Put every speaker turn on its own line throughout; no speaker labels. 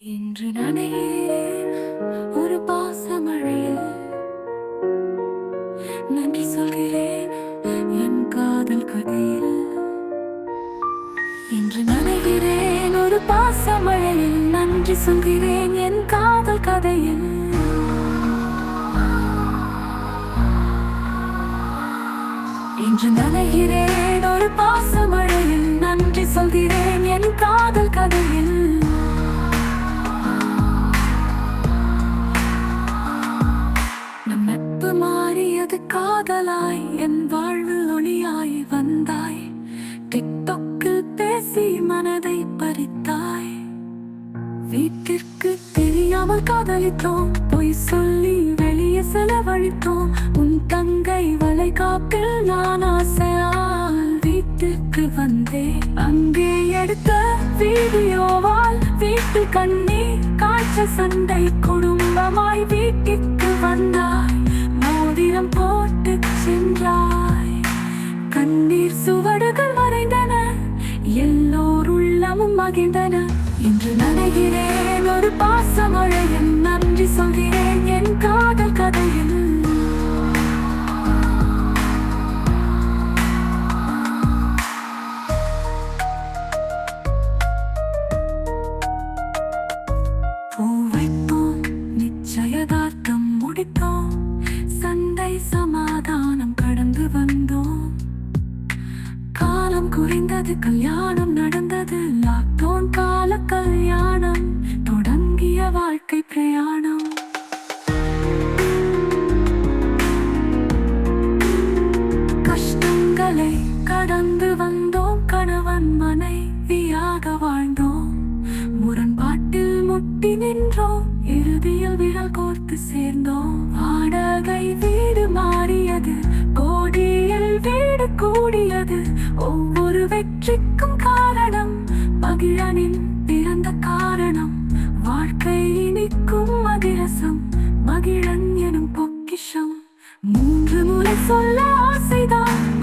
என்று நனைகிறேன் ஒரு பாசமழையில் நன்றி சொல்கிறேன் என் காதல் கதையில். என்று நனைகிறேன் ஒரு பாசமழையில் நன்றி சொல்கிறேன் என் காதல் கதையில். என்று நனைகிறேன் ஒரு பாசமழையில் நன்றி சொல்கிறேன் என் காதல் கதையில். காதலாய் என் வாழ்வில் ஒளியாய் வந்தாய். டிக்டாக்கில் பேசி மனதை பறித்தாய். வீட்டிற்கு தெரியாமல் காதலித்தோம். பொய் சொல்லி வெளியே செலவழித்தோம். உன் தங்கை வளைகாப்பில் நான் ஆசையால் வீட்டுக்கு வந்தேன். அங்கே எடுத்த வீடியோவால் வீட்டு கண்ணீர் காய்ச்ச சண்டை குடும்பமாய் வீட்டிற்கு வந்த ஆகின்றன என்று நினைகிறேன். ஒரு பாசமழையின் நன்றி சொல்கிறேன். என் காதல் கதையில் சேர்ந்தோம். வாடகை வீடு மாறியது. கோடியில் வீடு கூடியது. ஒவ்வொரு வெற்றிக்கும் காரணம் மகிழனின் பிறந்த காரணம். வாழ்க்கை இனிக்கும் மகிழசம் மகிழன் எனும் பொக்கிஷம். மூன்று முறை சொல்ல ஆசைதான்.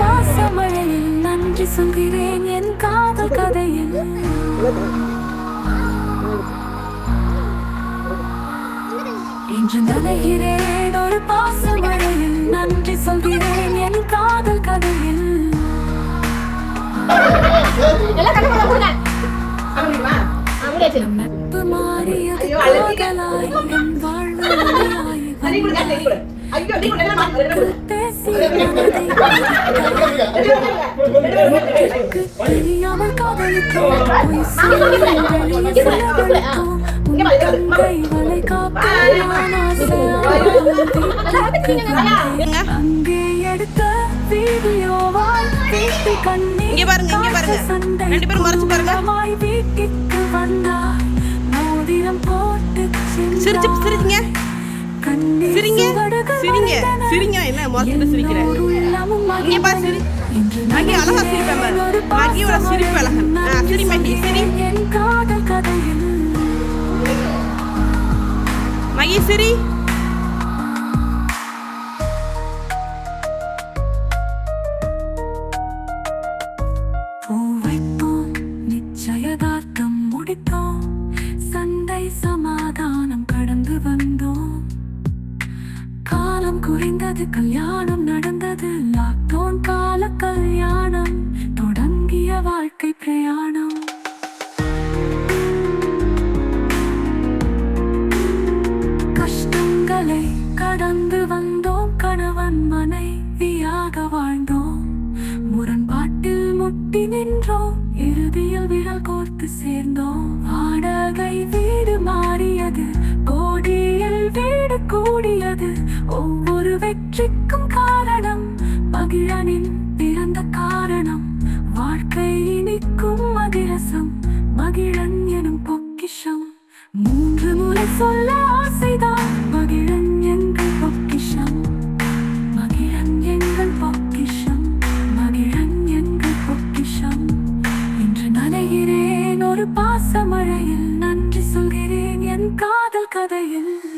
பாசமழையில் நன்றி சொல்கிறேன். என் காதல் கதையில். இன்று நனைகிறேன். ஒரு பாசமழையில் நன்றி சொல்கிறேன். என் காதல் கதையில். நட்பு மாறியது வாழ்வு தெரியாமல் அங்கே எடுத்த வீடியோவால் வீட்டு
இங்க பாருங்க, இங்க பாருங்க. ரெண்டு பேரும் மறைச்சு பாருங்க.
மோதிரம் போட்டு
சிரிச்சு
சிரிச்சுங்க
சிரிங்க சிரிங்க சிரிங்க என்ன முறைச்சிட்டு சிரிக்கிற
எல்லோர் உள்ளமும்
இங்க பாரு, சிரி.
இன்று
மகி அழகா சிரிப்பேன் பாரு.
ஒரு
மகியோட சிரிப்பு அழகன். ஆ, சிரி மகி, சிரி. மகி சிரி
பூ வைப்போம் நிச்சயதார்த்தம் முடித்தோம் சேர்ந்தோம். வாடகை வீடு மாறியது. கோடியில் வீடு கூடியது. ஒவ்வொரு வெற்றிக்கும் காரணம் மகிழனின் பிறந்த காரணம். வாழ்க்கை இனிக்கும் மகிழசம் மகிழன் எனும் பொக்கிஷம். மூன்று முறை சொல்ல கதையில்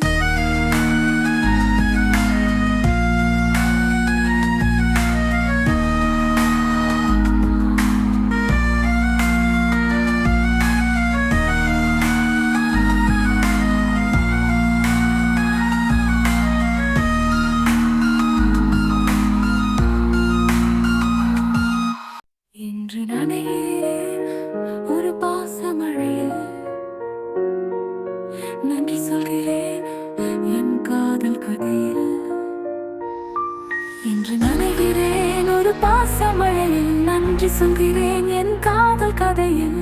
காதல் கதையில் இன்று நனைகிறேன் ஒரு பாசமழையில் நன்றி சொல்கிறேன் என் காதல் கதையில்.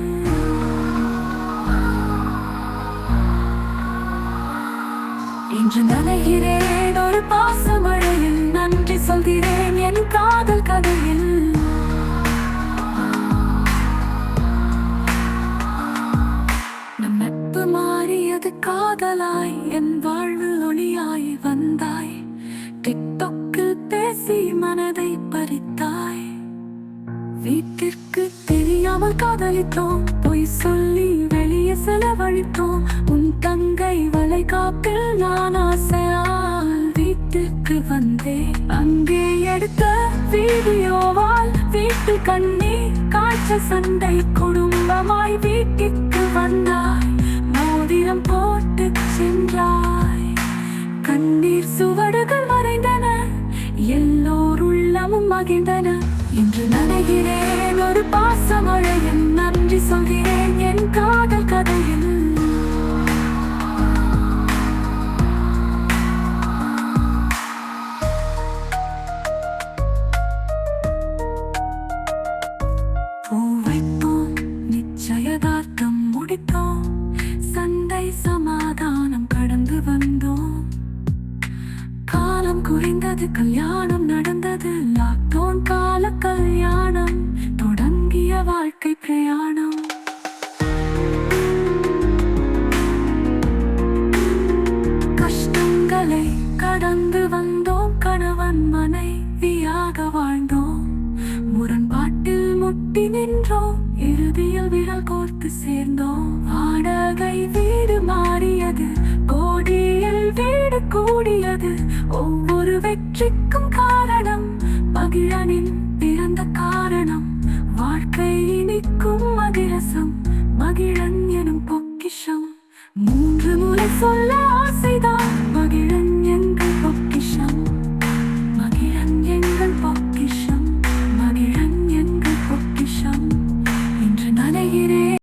இன்று நனைகிறேன் ஒரு பாச பேசி மனதை பறித்தாய். வீட்டிற்கு தெரியாமல் காதலித்தோம். பொய் சொல்லி வெளியே செலவழித்தோம். உன் தங்கை வளைகாப்பில் நான் ஆசையால் வீட்டுக்கு வந்தேன். அங்கே எடுத்த வீடியோவால் வீட்டு கண்ணி காய்ச்ச சண்டை குடும்பமாய் வீட்டிற்கு வந்தாய். மோதிரம் போட்டு சென்றாய். கண்ணீர் சுவடுகள் மறைந்தன. எல்லாம் உள்ளமும் மகிழ்ந்தன. இன்று நனைகிறேன் ஒரு பாசமழையில் நன்றி சொல்கிறேன் என் காதல் கதையில். பூ வைப்போம் நிச்சயதார்த்தம் முடித்தோம். நின்றோம் இறுதியில் விரல் கோர்த்து சேர்ந்தோம். வாடகை வீடு மாறியது கோடியில் வீடு கூடியது. ஒவ்வொரு வெற்றிக்கும் காரணம் மகிழனின் பிறந்த காரணம். வாழ்க்கை இனிக்கும் மகிழசம் மகிழன் எனும் பொக்கிஷம். மூன்று முறை சொல்ல ஆசைதான்